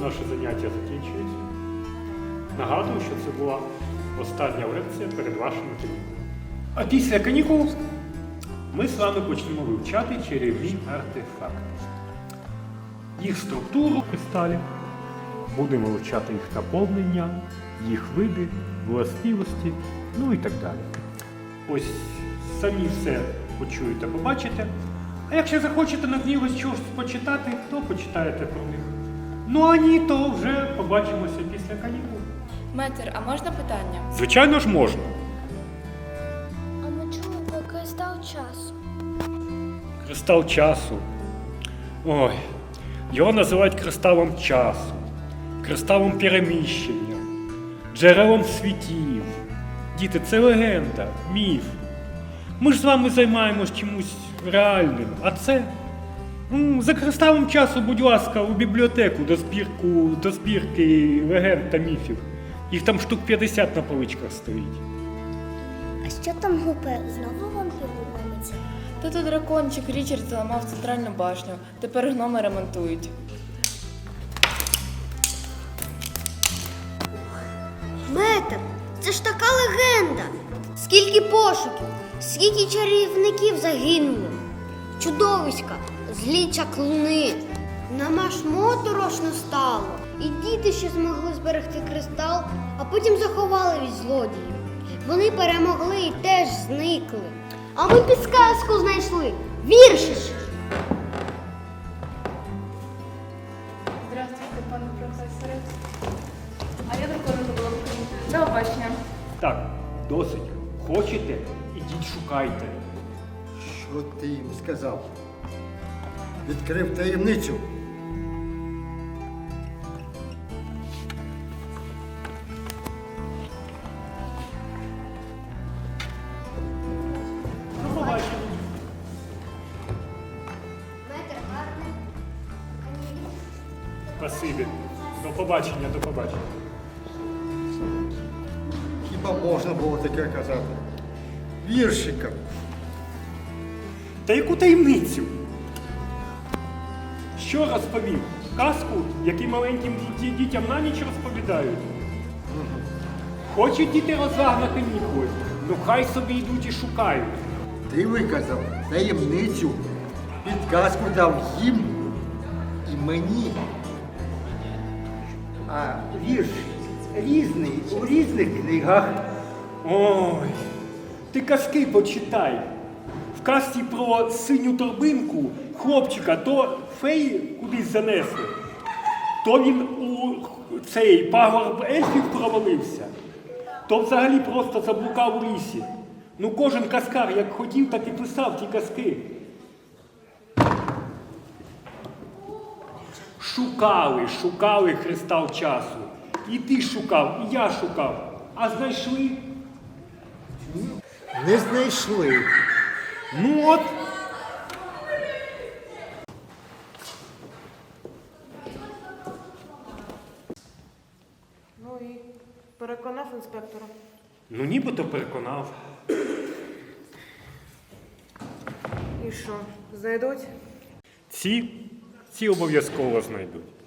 наше заняття закінчується. Нагадую, що це була остання лекція перед вашими канікулами. А після канікул ми з вами почнемо вивчати чарівні артефакти. Їх структуру кристалів, будемо вивчати їх наповнення, їх види, властивості, ну і так далі. Ось самі все почуєте, побачите. А якщо захочете на книгу щось почитати, то почитаєте про них. Ну а ні, то вже побачимося після канікул. Метр, а можна питання? Звичайно ж можна. А ми чули про кристал часу. Кристал часу. Ой, його називають кристалом часу, кристалом переміщення, джерелом світів. Діти, це легенда, міф. Ми ж з вами займаємось чимось реальним, а це. М, За кристалом часу, будь ласка, у бібліотеку до, збірку, до збірки легенд та міфів. Їх там штук 50 на поличках стоїть. А що там гупе? Знову вампір ломиться? Та то дракончик Річард зламав центральну башню. Тепер гноми ремонтують. Метр, це ж така легенда. Скільки пошуків, скільки чарівників загинуло. Чудовиська, злі чаклуни. Нам аж моторошно стало. І діти ще змогли зберегти кристал, а потім заховали від злодіїв. Вони перемогли і теж зникли. А ми підсказку знайшли. Віршиш. Здравствуйте, пане професоре. А я дракона забула в До побачення. Так, досить. Хочете, ідіть шукайте. Що ти їм сказав? Відкрив таємницю. До побачення. Метр гарний. Спасибі. До побачення, до побачення. Хіба можна було таке казати? Віршика. Та яку таємницю? Що розповів? Казку, яку маленьким дітям на ніч розповідають. Хочуть діти розваг на канікули? Ну хай собі йдуть і шукають. Ти виказав таємницю. Підказку дав їм і мені. А вірш різний у різних книгах. Ой, ти казки почитай. Казці про синю торбинку хлопчика то феї кудись занесли, то він у цей пагорб ельфів провалився, то взагалі просто заблукав у лісі. Ну кожен казкар як хотів, так і писав ті казки. Шукали, шукали кристал часу. І ти шукав, і я шукав. А знайшли? Не знайшли. Ну от. Ну і переконав інспектора. Ну нібито переконав. І що, знайдуть? Ці, ці обов'язково знайдуть.